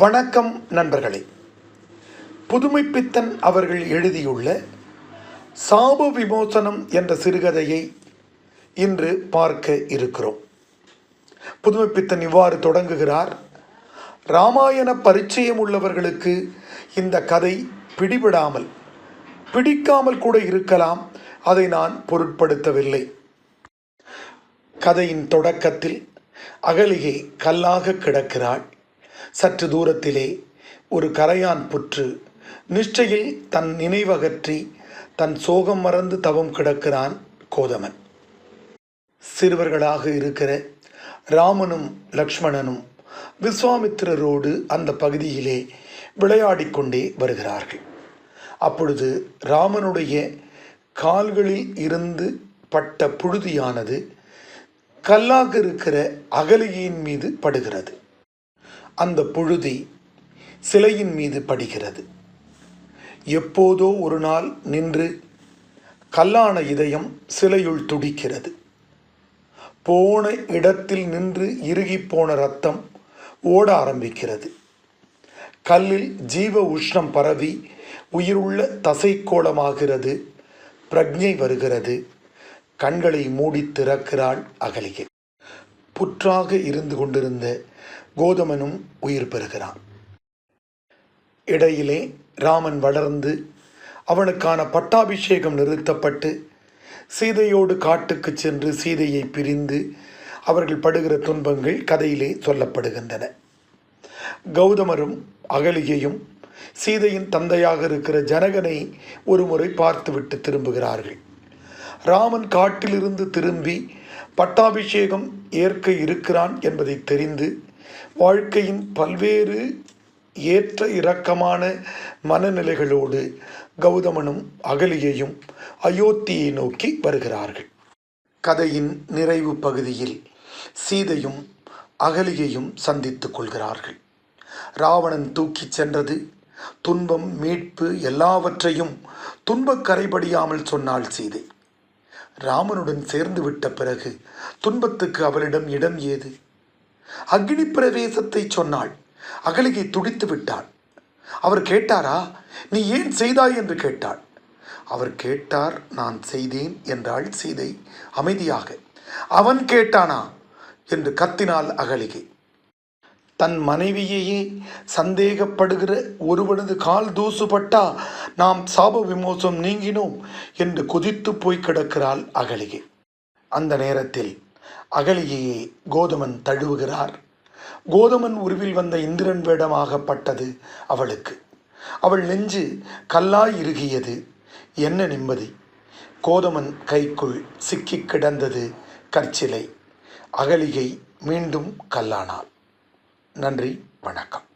வணக்கம் நண்பர்களே. புதுமைப்பித்தன் அவர்கள் எழுதியுள்ள சாபு விமோசனம் என்ற சிறுகதையை இன்று பார்க்க இருக்கிறோம். புதுமைப்பித்தன் இவ்வாறு தொடங்குகிறார் ராமாயண பரிச்சயம் உள்ளவர்களுக்கு இந்த கதை பிடிபடாமல் பிடிக்காமல் கூட இருக்கலாம். அதை நான் பொருட்படுத்தவில்லை. கதையின் தொடக்கத்தில் அகலிகை கல்லாக கிடக்கிறாள். சற்று தூரத்திலே ஒரு கரையான் புற்று நிஷ்டையில் தன் நினைவகற்றி தன் சோகம் மறந்து தவம் கிடக்கிறான் கோதமன். சிறுவர்களாக இருக்கிற ராமனும் லக்ஷ்மணனும் விஸ்வாமித்திரரோடு அந்த பகுதியிலே விளையாடிக்கொண்டே வருகிறார்கள். அப்பொழுது ராமனுடைய கால்களில் இருந்து பட்ட புழுதியானது கல்லாக இருக்கிற அகலிகையின் மீது படுகிறது. அந்த புழுதி சிலையின் மீது படுகிறது. எப்போதோ ஒரு நாள் நின்று கல்லான இதயம் சிலையுள் துடிக்கிறது. போன இடத்தில் நின்று இறுகிப் போன ரத்தம் ஓட ஆரம்பிக்கிறது. கல்லில் ஜீவ உஷ்ணம் பரவி உயிருள்ள தசைக்கோளமாகிறது. பிரக்ஞை வருகிறது. கண்களை மூடி திறக்கிறாள் அகலிகை. புற்றாக இருந்து கொண்டிருந்த கோதமனும் உயிர் பெறுகிறான். இடையிலே ராமன் வளர்ந்து அவனுக்கான பட்டாபிஷேகம் நிறுத்தப்பட்டு சீதையோடு காட்டுக்கு சென்று சீதையை பிரிந்து அவர்கள் படுகிற துன்பங்கள் கதையிலே சொல்லப்படுகின்றன. கௌதமரும் அகலிகையும் சீதையின் தந்தையாக இருக்கிற ஜனகனை ஒருமுறை பார்த்துவிட்டு திரும்புகிறார்கள். ராமன் காட்டிலிருந்து திரும்பி பட்டாபிஷேகம் ஏற்க இருக்கிறான் என்பதை தெரிந்து வாழ்க்கையின் பல்வேறு ஏற்ற இறக்கமான மனநிலைகளோடு கௌதமனும் அகலியையும் அயோத்தியை நோக்கி வருகிறார்கள். கதையின் நிறைவு பகுதியில் சீதையும் அகலியையும் சந்தித்துக் கொள்கிறார்கள். ராவணன் தூக்கிச் சென்றது. துன்பம் மீட்பு எல்லாவற்றையும் துன்பக் கரைபடியாமல் சொன்னாள் சீதை. ராமனுடன் சேர்ந்து விட்ட பிறகு துன்பத்துக்கு அவளிடம் இடம் ஏது? அக்னி பிரவேசத்தை சொன்னாள். அகலிகை துடித்து விட்டாள். அவர் கேட்டாரா? நீ ஏன் செய்தாய் என்று கேட்டாள். அவர் கேட்டார் நான் செய்தேன் என்றாள் சீதை அமைதியாக. அவன் கேட்டானா? என்று கத்தினாள் அகலிகை. தன் மனைவியையே சந்தேகப்படுகிற ஒருவனது கால் தூசுபட்டா நாம் சாப விமோசம் நீங்கினோம் என்று குதித்து போய் கிடக்கிறாள் அகலிகை. அந்த நேரத்தில் அகலிகையை கோதமன் தழுவுகிறார். கோதமன் உருவில் வந்த இந்திரன் வேடமாகப்பட்டது அவளுக்கு. அவள் நெஞ்சு கல்லாய் இறுகியது. என்ன நிம்மதி. கோதமன் கைக்குள் சிக்கிக் கிடந்தது கற்சிலை. அகலிகை மீண்டும் கல்லானாள். நன்றி வணக்கம்.